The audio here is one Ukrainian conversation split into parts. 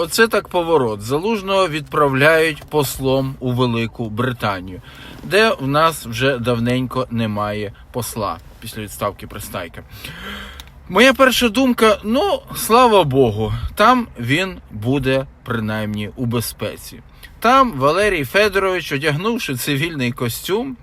Оце так поворот. Залужного відправляють послом у Велику Британію, де в нас вже давненько немає посла після відставки Пристайка. Моя перша думка: ну, слава Богу, там він буде принаймні у безпеці. Там Валерій Федорович, одягнувши цивільний костюм,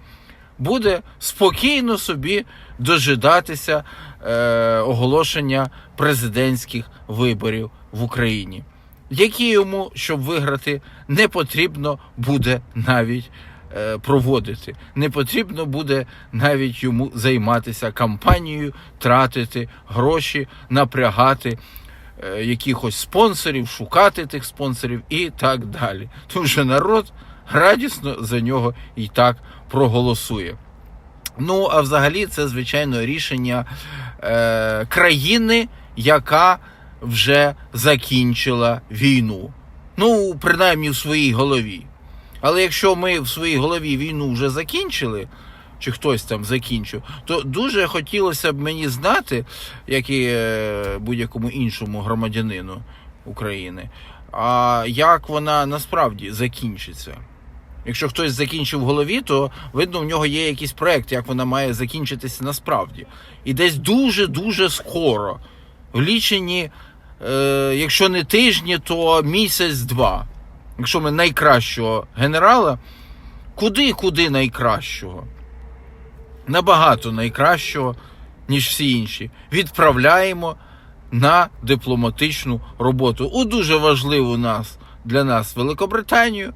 буде спокійно собі дожидатися е, оголошення президентських виборів в Україні, які йому, щоб виграти, не потрібно буде навіть е, проводити. Не потрібно буде навіть йому займатися кампанією, тратити гроші, напрягати е, якихось спонсорів, шукати тих спонсорів і так далі. Тому що народ радісно за нього і так проголосує. Ну, а взагалі, це звичайно рішення е, країни, яка вже закінчила війну. Ну, принаймні в своїй голові. Але якщо ми в своїй голові війну вже закінчили, чи хтось там закінчив, то дуже хотілося б мені знати, як і е, будь-якому іншому громадянину України, а як вона насправді закінчиться. Якщо хтось закінчив в голові, то видно, в нього є якийсь проект, як вона має закінчитися насправді. І десь дуже-дуже скоро, в лічені, е, якщо не тижні, то місяць-два. Якщо ми найкращого генерала, куди куди найкращого? Набагато найкращого, ніж всі інші, відправляємо на дипломатичну роботу у дуже важливу нас для нас Великобританію,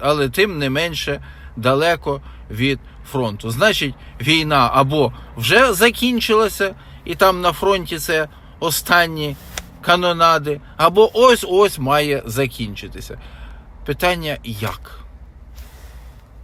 але тим не менше далеко від фронту. Значить, війна або вже закінчилася, і там на фронті це останні канонади, або ось ось має закінчитися. Питання як?